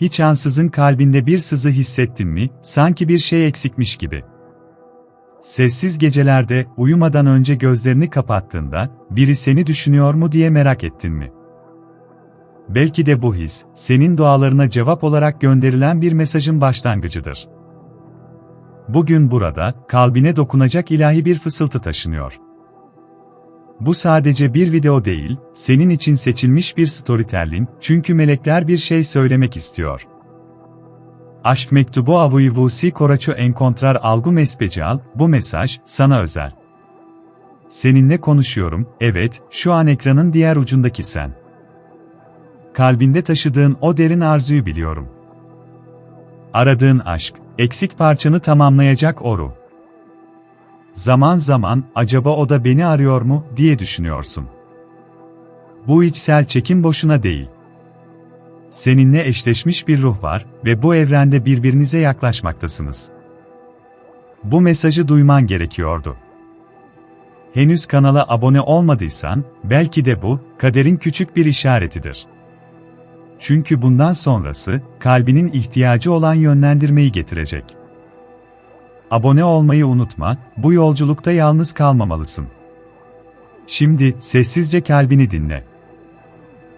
Hiç ansızın kalbinde bir sızı hissettin mi, sanki bir şey eksikmiş gibi. Sessiz gecelerde, uyumadan önce gözlerini kapattığında, biri seni düşünüyor mu diye merak ettin mi? Belki de bu his, senin dualarına cevap olarak gönderilen bir mesajın başlangıcıdır. Bugün burada, kalbine dokunacak ilahi bir fısıltı taşınıyor. Bu sadece bir video değil, senin için seçilmiş bir storytelling, çünkü melekler bir şey söylemek istiyor. Aşk mektubu avuivusi koraço encontrar algum especial, bu mesaj, sana özel. Seninle konuşuyorum, evet, şu an ekranın diğer ucundaki sen. Kalbinde taşıdığın o derin arzuyu biliyorum. Aradığın aşk, eksik parçanı tamamlayacak o ruh. Zaman zaman, acaba o da beni arıyor mu, diye düşünüyorsun. Bu içsel çekim boşuna değil. Seninle eşleşmiş bir ruh var ve bu evrende birbirinize yaklaşmaktasınız. Bu mesajı duyman gerekiyordu. Henüz kanala abone olmadıysan, belki de bu, kaderin küçük bir işaretidir. Çünkü bundan sonrası, kalbinin ihtiyacı olan yönlendirmeyi getirecek. Abone olmayı unutma, bu yolculukta yalnız kalmamalısın. Şimdi, sessizce kalbini dinle.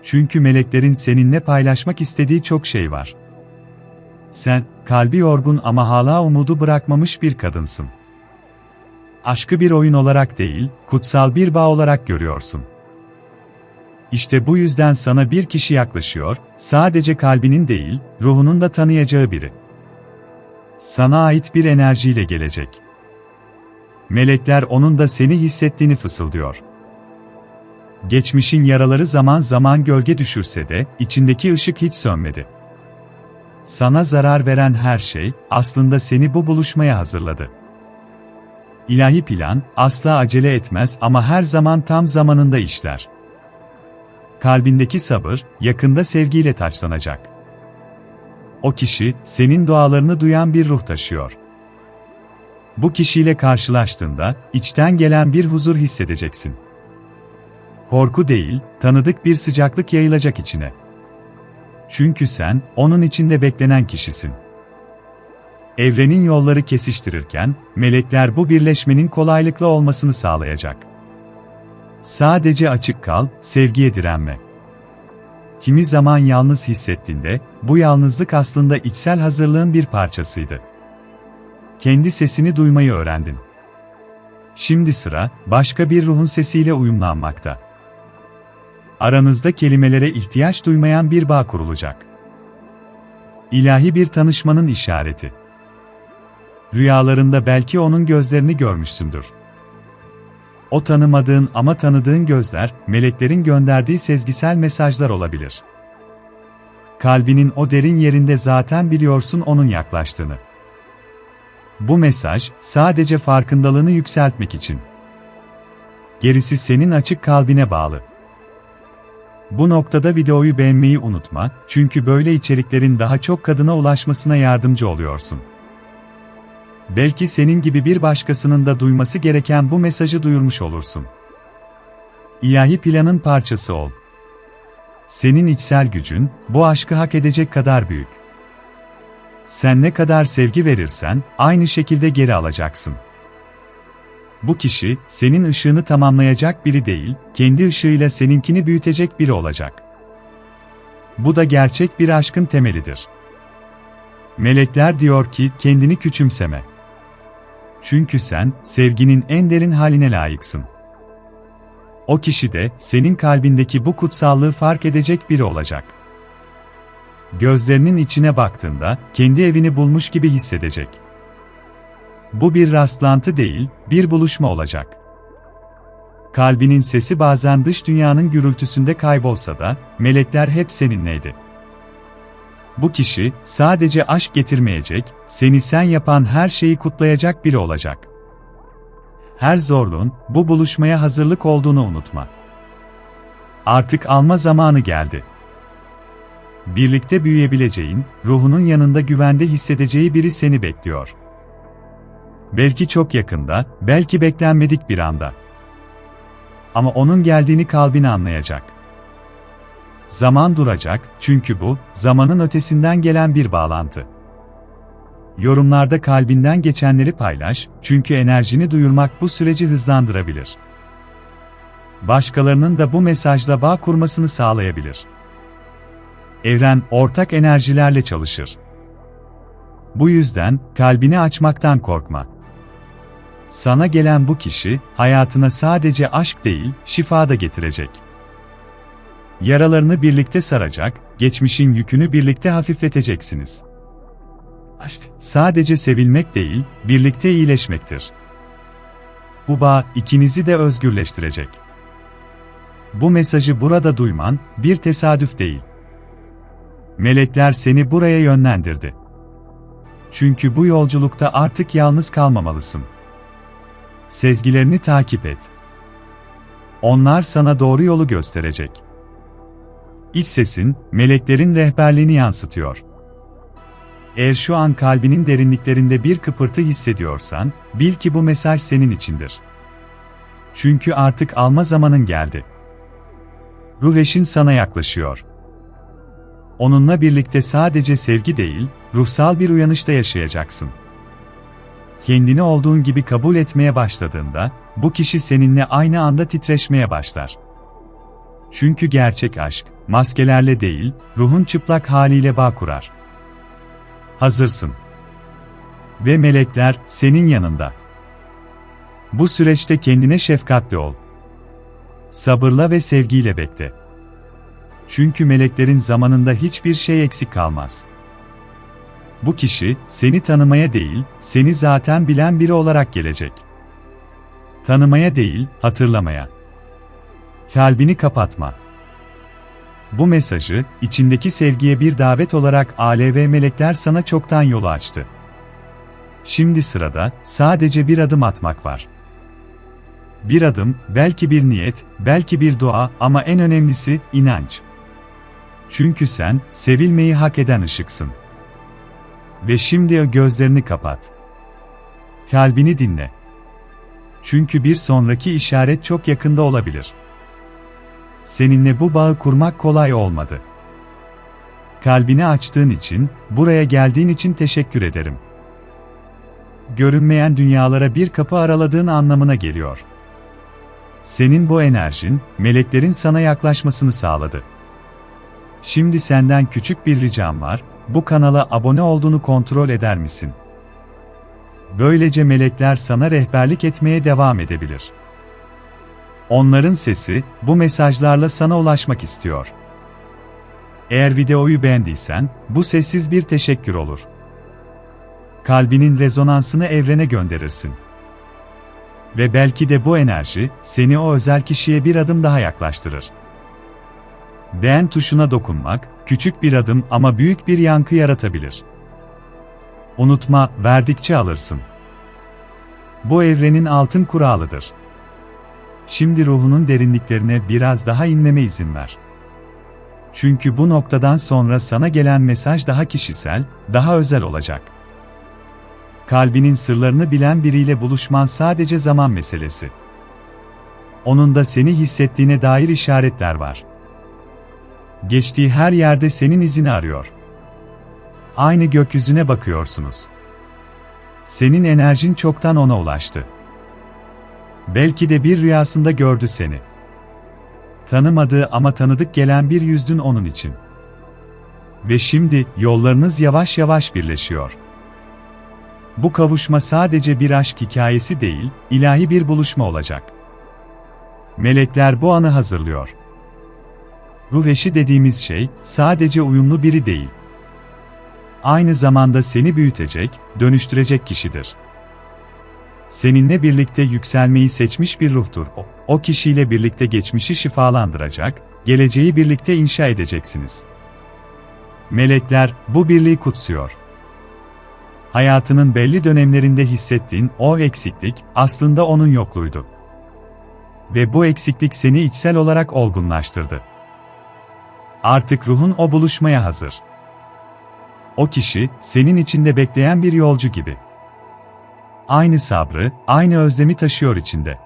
Çünkü meleklerin seninle paylaşmak istediği çok şey var. Sen, kalbi yorgun ama hala umudu bırakmamış bir kadınsın. Aşkı bir oyun olarak değil, kutsal bir bağ olarak görüyorsun. İşte bu yüzden sana bir kişi yaklaşıyor, sadece kalbinin değil, ruhunun da tanıyacağı biri. Sana ait bir enerjiyle gelecek. Melekler onun da seni hissettiğini fısıldıyor. Geçmişin yaraları zaman zaman gölge düşürse de, içindeki ışık hiç sönmedi. Sana zarar veren her şey, aslında seni bu buluşmaya hazırladı. İlahi plan, asla acele etmez ama her zaman tam zamanında işler. Kalbindeki sabır, yakında sevgiyle taçlanacak. O kişi, senin dualarını duyan bir ruh taşıyor. Bu kişiyle karşılaştığında, içten gelen bir huzur hissedeceksin. Korku değil, tanıdık bir sıcaklık yayılacak içine. Çünkü sen, onun içinde beklenen kişisin. Evrenin yolları kesiştirirken, melekler bu birleşmenin kolaylıkla olmasını sağlayacak. Sadece açık kal, sevgiye direnme. Kimi zaman yalnız hissettiğinde, bu yalnızlık aslında içsel hazırlığın bir parçasıydı. Kendi sesini duymayı öğrendin. Şimdi sıra, başka bir ruhun sesiyle uyumlanmakta. Aranızda kelimelere ihtiyaç duymayan bir bağ kurulacak. İlahi bir tanışmanın işareti. Rüyalarında belki onun gözlerini görmüşsündür. O tanımadığın ama tanıdığın gözler, meleklerin gönderdiği sezgisel mesajlar olabilir. Kalbinin o derin yerinde zaten biliyorsun onun yaklaştığını. Bu mesaj, sadece farkındalığını yükseltmek için. Gerisi senin açık kalbine bağlı. Bu noktada videoyu beğenmeyi unutma, çünkü böyle içeriklerin daha çok kadına ulaşmasına yardımcı oluyorsun. Belki senin gibi bir başkasının da duyması gereken bu mesajı duyurmuş olursun. İlahi planın parçası ol. Senin içsel gücün, bu aşkı hak edecek kadar büyük. Sen ne kadar sevgi verirsen, aynı şekilde geri alacaksın. Bu kişi, senin ışığını tamamlayacak biri değil, kendi ışığıyla seninkini büyütecek biri olacak. Bu da gerçek bir aşkın temelidir. Melekler diyor ki, kendini küçümseme. Çünkü sen, sevginin en derin haline layıksın. O kişi de, senin kalbindeki bu kutsallığı fark edecek biri olacak. Gözlerinin içine baktığında, kendi evini bulmuş gibi hissedecek. Bu bir rastlantı değil, bir buluşma olacak. Kalbinin sesi bazen dış dünyanın gürültüsünde kaybolsa da, melekler hep seninleydi. Bu kişi, sadece aşk getirmeyecek, seni sen yapan her şeyi kutlayacak biri olacak. Her zorluğun, bu buluşmaya hazırlık olduğunu unutma. Artık alma zamanı geldi. Birlikte büyüyebileceğin, ruhunun yanında güvende hissedeceği biri seni bekliyor. Belki çok yakında, belki beklenmedik bir anda. Ama onun geldiğini kalbini anlayacak. Zaman duracak çünkü bu, zamanın ötesinden gelen bir bağlantı. Yorumlarda kalbinden geçenleri paylaş, çünkü enerjini duyurmak bu süreci hızlandırabilir. Başkalarının da bu mesajla bağ kurmasını sağlayabilir. Evren, ortak enerjilerle çalışır. Bu yüzden, kalbini açmaktan korkma. Sana gelen bu kişi, hayatına sadece aşk değil, şifa da getirecek. Yaralarını birlikte saracak, geçmişin yükünü birlikte hafifleteceksiniz. Aşk, sadece sevilmek değil, birlikte iyileşmektir. Bu bağ, ikinizi de özgürleştirecek. Bu mesajı burada duyman, bir tesadüf değil. Melekler seni buraya yönlendirdi. Çünkü bu yolculukta artık yalnız kalmamalısın. Sezgilerini takip et. Onlar sana doğru yolu gösterecek. İç sesin, meleklerin rehberliğini yansıtıyor. Eğer şu an kalbinin derinliklerinde bir kıpırtı hissediyorsan, bil ki bu mesaj senin içindir. Çünkü artık alma zamanın geldi. Ruh eşin sana yaklaşıyor. Onunla birlikte sadece sevgi değil, ruhsal bir uyanışta yaşayacaksın. Kendini olduğun gibi kabul etmeye başladığında, bu kişi seninle aynı anda titreşmeye başlar. Çünkü gerçek aşk, maskelerle değil, ruhun çıplak haliyle bağ kurar. Hazırsın. Ve melekler senin yanında. Bu süreçte kendine şefkatli ol. Sabırla ve sevgiyle bekle. Çünkü meleklerin zamanında hiçbir şey eksik kalmaz. Bu kişi, seni tanımaya değil, seni zaten bilen biri olarak gelecek. Tanımaya değil, hatırlamaya. Kalbini kapatma. Bu mesajı, içindeki sevgiye bir davet olarak ALV melekler sana çoktan yolu açtı. Şimdi sırada, sadece bir adım atmak var. Bir adım, belki bir niyet, belki bir dua ama en önemlisi, inanç. Çünkü sen, sevilmeyi hak eden ışıksın. Ve şimdi gözlerini kapat. Kalbini dinle. Çünkü bir sonraki işaret çok yakında olabilir. Seninle bu bağı kurmak kolay olmadı. Kalbini açtığın için, buraya geldiğin için teşekkür ederim. Görünmeyen dünyalara bir kapı araladığın anlamına geliyor. Senin bu enerjin, meleklerin sana yaklaşmasını sağladı. Şimdi senden küçük bir ricam var, bu kanala abone olduğunu kontrol eder misin? Böylece melekler sana rehberlik etmeye devam edebilir. Onların sesi, bu mesajlarla sana ulaşmak istiyor. Eğer videoyu beğendiysen, bu sessiz bir teşekkür olur. Kalbinin rezonansını evrene gönderirsin. Ve belki de bu enerji, seni o özel kişiye bir adım daha yaklaştırır. Beğen tuşuna dokunmak, küçük bir adım ama büyük bir yankı yaratabilir. Unutma, verdikçe alırsın. Bu evrenin altın kuralıdır. Şimdi ruhunun derinliklerine biraz daha inmeme izin ver. Çünkü bu noktadan sonra sana gelen mesaj daha kişisel, daha özel olacak. Kalbinin sırlarını bilen biriyle buluşman sadece zaman meselesi. Onun da seni hissettiğine dair işaretler var. Geçtiği her yerde senin izini arıyor. Aynı gökyüzüne bakıyorsunuz. Senin enerjin çoktan ona ulaştı. Belki de bir rüyasında gördü seni. Tanımadığı ama tanıdık gelen bir yüzdün onun için. Ve şimdi yollarınız yavaş yavaş birleşiyor. Bu kavuşma sadece bir aşk hikayesi değil, ilahi bir buluşma olacak. Melekler bu anı hazırlıyor. Ruh dediğimiz şey, sadece uyumlu biri değil. Aynı zamanda seni büyütecek, dönüştürecek kişidir. Seninle birlikte yükselmeyi seçmiş bir ruhtur o. O kişiyle birlikte geçmişi şifalandıracak, geleceği birlikte inşa edeceksiniz. Melekler bu birliği kutsuyor. Hayatının belli dönemlerinde hissettiğin o eksiklik aslında onun yokluğuydu. Ve bu eksiklik seni içsel olarak olgunlaştırdı. Artık ruhun o buluşmaya hazır. O kişi, senin içinde bekleyen bir yolcu gibi. Aynı sabrı, aynı özlemi taşıyor içinde.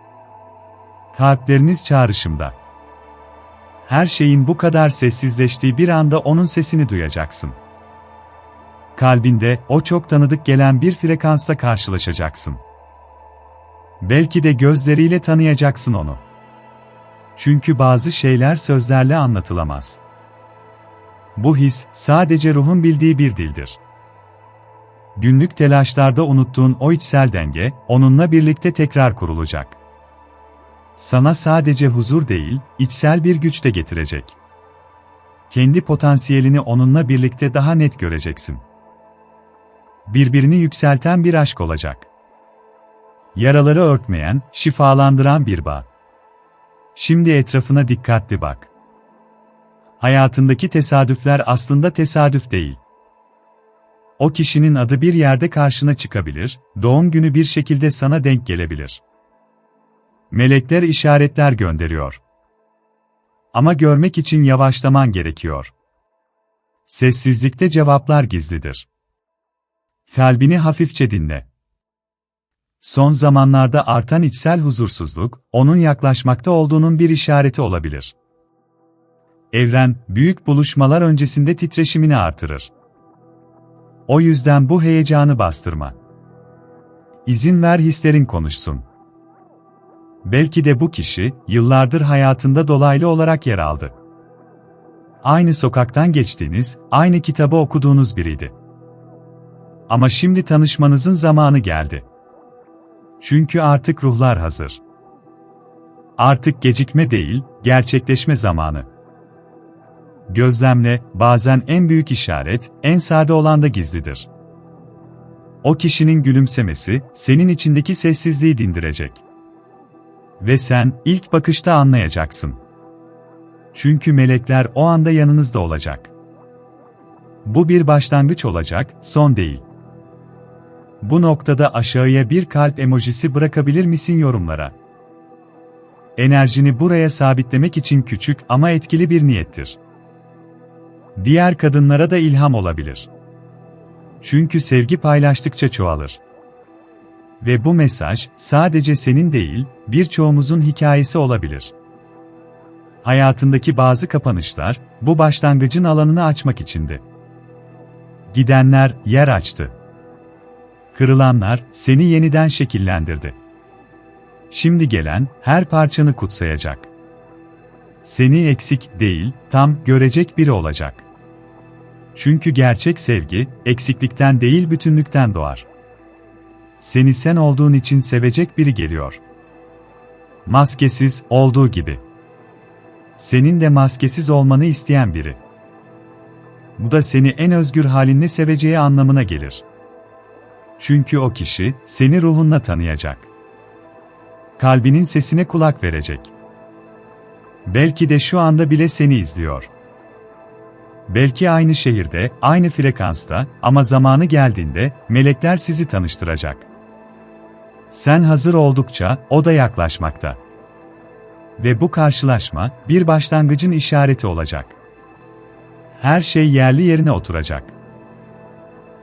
Kalpleriniz çağrışımda. Her şeyin bu kadar sessizleştiği bir anda onun sesini duyacaksın. Kalbinde o çok tanıdık gelen bir frekansla karşılaşacaksın. Belki de gözleriyle tanıyacaksın onu. Çünkü bazı şeyler sözlerle anlatılamaz. Bu his sadece ruhun bildiği bir dildir. Günlük telaşlarda unuttuğun o içsel denge onunla birlikte tekrar kurulacak. Sana sadece huzur değil, içsel bir güç de getirecek. Kendi potansiyelini onunla birlikte daha net göreceksin. Birbirini yükselten bir aşk olacak. Yaraları örtmeyen, şifalandıran bir bağ. Şimdi etrafına dikkatli bak. Hayatındaki tesadüfler aslında tesadüf değil. O kişinin adı bir yerde karşına çıkabilir, doğum günü bir şekilde sana denk gelebilir. Melekler işaretler gönderiyor. Ama görmek için yavaşlaman gerekiyor. Sessizlikte cevaplar gizlidir. Kalbini hafifçe dinle. Son zamanlarda artan içsel huzursuzluk, onun yaklaşmakta olduğunun bir işareti olabilir. Evren, büyük buluşmalar öncesinde titreşimini artırır. O yüzden bu heyecanı bastırma. İzin ver hislerin konuşsun. Belki de bu kişi, yıllardır hayatında dolaylı olarak yer aldı. Aynı sokaktan geçtiğiniz, aynı kitabı okuduğunuz biriydi. Ama şimdi tanışmanızın zamanı geldi. Çünkü artık ruhlar hazır. Artık gecikme değil, gerçekleşme zamanı. Gözlemle, bazen en büyük işaret, en sade olan da gizlidir. O kişinin gülümsemesi, senin içindeki sessizliği dindirecek. Ve sen, ilk bakışta anlayacaksın. Çünkü melekler o anda yanınızda olacak. Bu bir başlangıç olacak, son değil. Bu noktada aşağıya bir kalp emojisi bırakabilir misin yorumlara? Enerjini buraya sabitlemek için küçük ama etkili bir niyettir. Diğer kadınlara da ilham olabilir. Çünkü sevgi paylaştıkça çoğalır. Ve bu mesaj sadece senin değil, birçoğumuzun hikayesi olabilir. Hayatındaki bazı kapanışlar bu başlangıcın alanını açmak içindi. Gidenler yer açtı. Kırılanlar seni yeniden şekillendirdi. Şimdi gelen her parçanı kutsayacak. Seni eksik değil, tam görecek biri olacak. Çünkü gerçek sevgi eksiklikten değil bütünlükten doğar. Seni sen olduğun için sevecek biri geliyor. Maskesiz olduğu gibi. Senin de maskesiz olmanı isteyen biri. Bu da seni en özgür halinle seveceği anlamına gelir. Çünkü o kişi seni ruhunla tanıyacak. Kalbinin sesine kulak verecek. Belki de şu anda bile seni izliyor. Belki aynı şehirde, aynı frekansta ama zamanı geldiğinde melekler sizi tanıştıracak. Sen hazır oldukça o da yaklaşmakta. Ve bu karşılaşma bir başlangıcın işareti olacak. Her şey yerli yerine oturacak.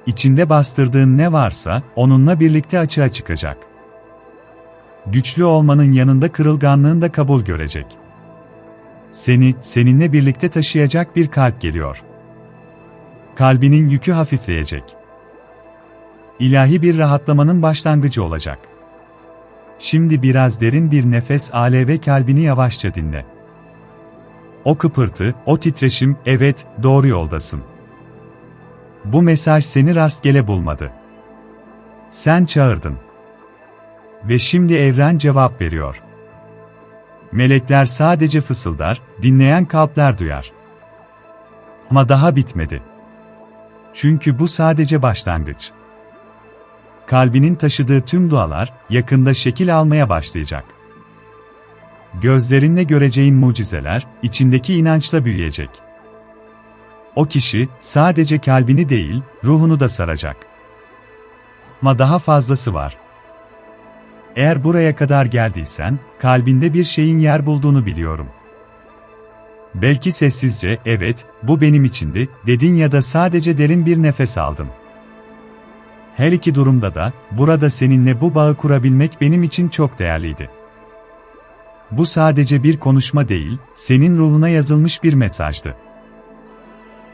İçinde bastırdığın ne varsa onunla birlikte açığa çıkacak. Güçlü olmanın yanında kırılganlığın da kabul görecek. Seni seninle birlikte taşıyacak bir kalp geliyor. Kalbinin yükü hafifleyecek. İlahi bir rahatlamanın başlangıcı olacak. Şimdi biraz derin bir nefes al ve kalbini yavaşça dinle. O kıpırtı, o titreşim, evet, doğru yoldasın. Bu mesaj seni rastgele bulmadı. Sen çağırdın. Ve şimdi evren cevap veriyor. Melekler sadece fısıldar, dinleyen kalpler duyar. Ama daha bitmedi. Çünkü bu sadece başlangıç. Kalbinin taşıdığı tüm dualar yakında şekil almaya başlayacak. Gözlerinle göreceğin mucizeler içindeki inançla büyüyecek. O kişi sadece kalbini değil, ruhunu da saracak. Ama daha fazlası var. Eğer buraya kadar geldiysen, kalbinde bir şeyin yer bulduğunu biliyorum. Belki sessizce, evet, bu benim içindi, dedin ya da sadece derin bir nefes aldın. Her iki durumda da, burada seninle bu bağı kurabilmek benim için çok değerliydi. bu sadece bir konuşma değil, senin ruhuna yazılmış bir mesajdı.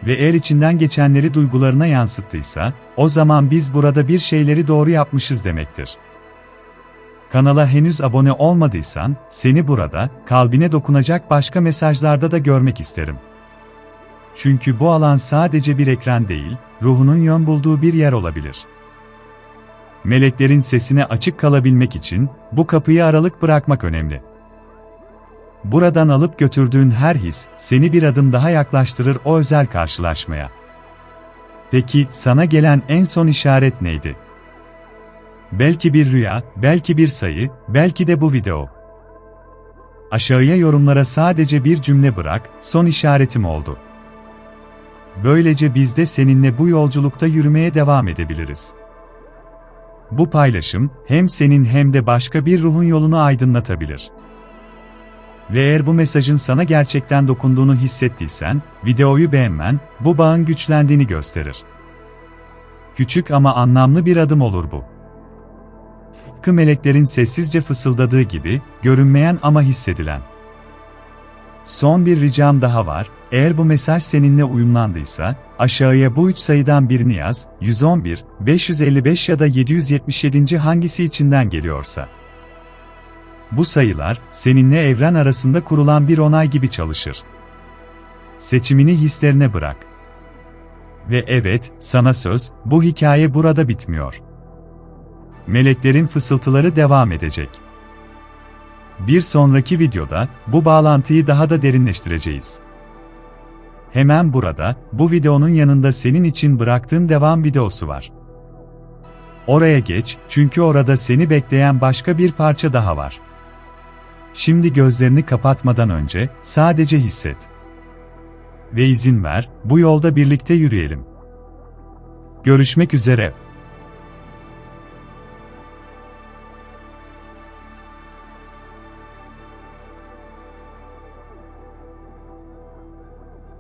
Ve eğer içinden geçenleri duygularına yansıttıysa, o zaman biz burada bir şeyleri doğru yapmışız demektir. Kanala henüz abone olmadıysan, seni burada, kalbine dokunacak başka mesajlarda da görmek isterim. Çünkü bu alan sadece bir ekran değil, ruhunun yön bulduğu bir yer olabilir. Meleklerin sesine açık kalabilmek için, bu kapıyı aralık bırakmak önemli. Buradan alıp götürdüğün her his, seni bir adım daha yaklaştırır o özel karşılaşmaya. Peki, sana gelen en son işaret neydi? Belki bir rüya, belki bir sayı, belki de bu video. Aşağıya yorumlara sadece bir cümle bırak, son işaretim oldu. Böylece biz de seninle bu yolculukta yürümeye devam edebiliriz. Bu paylaşım, hem senin hem de başka bir ruhun yolunu aydınlatabilir. Ve eğer bu mesajın sana gerçekten dokunduğunu hissettiysen, videoyu beğenmen, bu bağın güçlendiğini gösterir. Küçük ama anlamlı bir adım olur bu. Tıpkı meleklerin sessizce fısıldadığı gibi, görünmeyen ama hissedilen. Son bir ricam daha var, eğer bu mesaj seninle uyumlandıysa, aşağıya bu üç sayıdan birini yaz, 111, 555 ya da 777. hangisi içinden geliyorsa. Bu sayılar, seninle evren arasında kurulan bir onay gibi çalışır. Seçimini hislerine bırak. Ve evet, sana söz, bu hikaye burada bitmiyor. Meleklerin fısıltıları devam edecek. Bir sonraki videoda, bu bağlantıyı daha da derinleştireceğiz. Hemen burada, bu videonun yanında senin için bıraktığım devam videosu var. Oraya geç, çünkü orada seni bekleyen başka bir parça daha var. Şimdi gözlerini kapatmadan önce, sadece hisset. Ve izin ver, bu yolda birlikte yürüyelim. Görüşmek üzere.